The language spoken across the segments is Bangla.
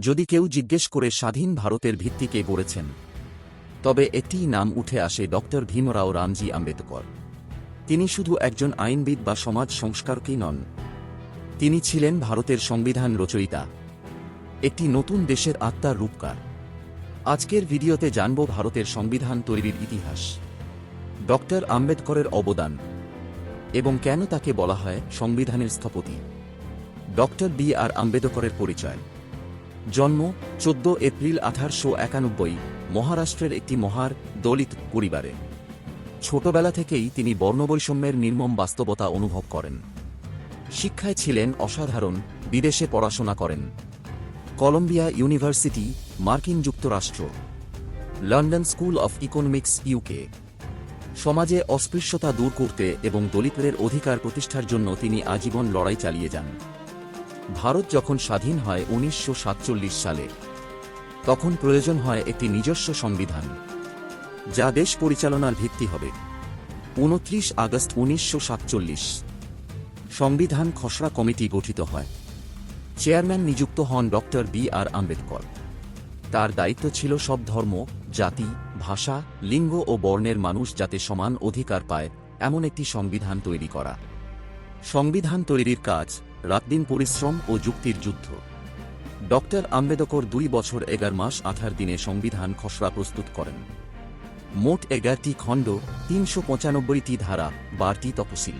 যদি কেউ জিজ্ঞেস করে স্বাধীন ভারতের ভিত্তিকে গড়েছেন। তবে একটি নাম উঠে আসে ডক্টর ভীমরাও রামজি আম্বেদকর। তিনি শুধু একজন আইনবিদ বা সমাজ সংস্কারকই নন। তিনি ছিলেন ভারতের সংবিধান রচয়িতা। একটি নতুন দেশের আত্মার রূপকার। আজকের ভিডিওতে জানব ভারতের সংবিধান তৈরির ইতিহাস। ডক্টর আম্বেদকরের অবদান। এবং কেন তাকে বলা হয় সংবিধানের স্থপতি। ডক্টর বি আর আম্বেদকরের পরিচয়। জন্ম চোদ্দ এপ্রিল আঠারোশো একানব্বই, মহারাষ্ট্রের একটি মহার দলিত পরিবারে। ছোটবেলা থেকেই তিনি বর্ণবৈষম্যের নির্মম বাস্তবতা অনুভব করেন। শিক্ষায় ছিলেন অসাধারণ, বিদেশে পড়াশোনা করেন। কলম্বিয়া ইউনিভার্সিটি, মার্কিন যুক্তরাষ্ট্র। London School of Economics, UK. সমাজে অস্পৃশ্যতা দূর করতে এবং দলিতদের অধিকার প্রতিষ্ঠার জন্য তিনি আজীবন লড়াই চালিয়ে যান। ভারত যখন স্বাধীন হয় উনিশশো সাতচল্লিশ সালে, তখন প্রয়োজন হয় একটি নিজস্ব সংবিধান, যা দেশ পরিচালনার ভিত্তি হবে। উনত্রিশ আগস্ট উনিশশো সাতচল্লিশ, সংবিধান খসড়া কমিটি গঠিত হয়। চেয়ারম্যান নিযুক্ত হন ডক্টর বি আর আম্বেদকর। তার দায়িত্ব ছিল সব ধর্ম, জাতি, ভাষা, লিঙ্গ ও বর্ণের মানুষ যাতে সমান অধিকার পায়, এমন একটি সংবিধান তৈরি করা। সংবিধান তৈরির কাজ রাতদিন পরিশ্রম ও যুক্তির যুদ্ধ। ডক্টর আম্বেদকর দুই বছর এগার মাস আঠার দিনে সংবিধান খসড়া প্রস্তুত করেন। মোট এগারটি খণ্ড, তিনশো পঁচানব্বইটি ধারা, বারটি তফসিল।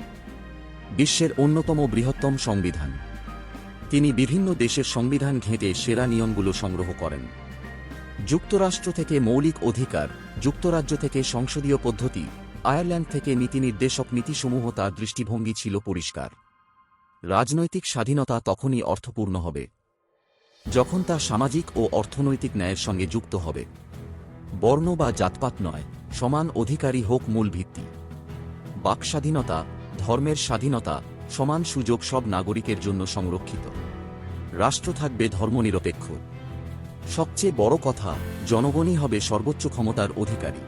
বিশ্বের অন্যতম বৃহত্তম সংবিধান। তিনি বিভিন্ন দেশের সংবিধান ঘেঁটে সেরা নিয়মগুলো সংগ্রহ করেন। যুক্তরাষ্ট্র থেকে মৌলিক অধিকার, যুক্তরাজ্য থেকে সংসদীয় পদ্ধতি, আয়ারল্যান্ড থেকে নীতি নির্দেশক নীতিসমূহ তার দৃষ্টিভঙ্গি ছিল পরিষ্কার। রাজনৈতিক স্বাধীনতা তখনই অর্থপূর্ণ হবে, যখন তা সামাজিক ও অর্থনৈতিক ন্যায়ের সঙ্গে যুক্ত হবে। বর্ণ বা জাতপাত নয়, সমান অধিকারী হোক মূল ভিত্তি। বাক স্বাধীনতা, ধর্মের স্বাধীনতা, সমান সুযোগ সব নাগরিকের জন্য সংরক্ষিত। রাষ্ট্র থাকবে ধর্মনিরপেক্ষ। সবচেয়ে বড় কথা, জনগণই হবে সর্বোচ্চ ক্ষমতার অধিকারী।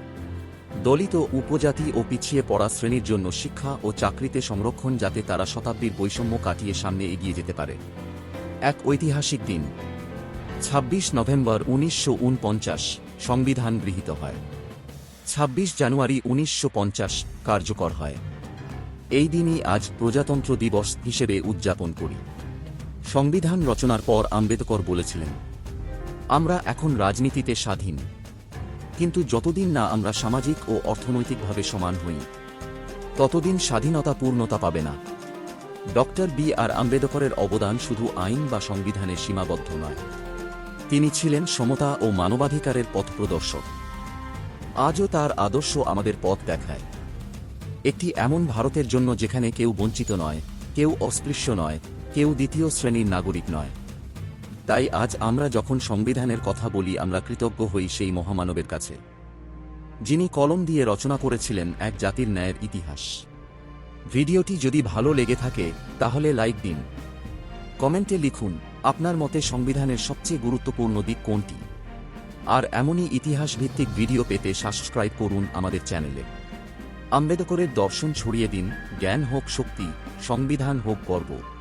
দলিত উপজাতি ও পিছিয়ে পড়া শ্রেণির জন্য শিক্ষা ও চাকরিতে সংরক্ষণ যাতে তারা শতাব্দীর বৈষম্য কাটিয়ে সামনে এগিয়ে যেতে পারে। এক ঐতিহাসিক দিন। ২৬ নভেম্বর উনিশশো উনপঞ্চাশ, সংবিধান গৃহীত হয়। ২৬ জানুয়ারি উনিশশো পঞ্চাশ, কার্যকর হয়। এই দিনই আজ প্রজাতন্ত্র দিবস হিসেবে উদযাপন করি। সংবিধান রচনার পর আম্বেদকর বলেছিলেন, আমরা এখন রাজনীতিতে স্বাধীন। কিন্তু যতদিন না আমরা সামাজিক ও অর্থনৈতিকভাবে সমান হই, ততদিন স্বাধীনতা পূর্ণতা পাবে না। ডক্টর বি আর আম্বেদকরের অবদান শুধু আইন বা সংবিধানে সীমাবদ্ধ নয়। তিনি ছিলেন সমতা ও মানবাধিকারের পথপ্রদর্শক আজও তার আদর্শ আমাদের পথ দেখায়। একটি এমন ভারতের জন্য যেখানে কেউ বঞ্চিত নয়, কেউ অস্পৃশ্য নয়, কেউ দ্বিতীয় শ্রেণির নাগরিক নয়। তাই আজ আমরা যখন সংবিধানের কথা বলি, আমরা কৃতজ্ঞ হই সেই মহামানবের কাছে, যিনি কলম দিয়ে রচনা করেছিলেন এক জাতির ন্যায়ের ইতিহাস। ভিডিওটি যদি ভালো লেগে থাকে, তাহলে লাইক দিন। কমেন্টে লিখুন, আপনার মতে সংবিধানের সবচেয়ে গুরুত্বপূর্ণ দিক কোনটি? আর এমনই ইতিহাস ভিত্তিক ভিডিও পেতে সাবস্ক্রাইব করুন আমাদের চ্যানেলে। আম্বেদকরের দর্শন ছড়িয়ে দিন, জ্ঞান হোক শক্তি, সংবিধান হোক গর্ব।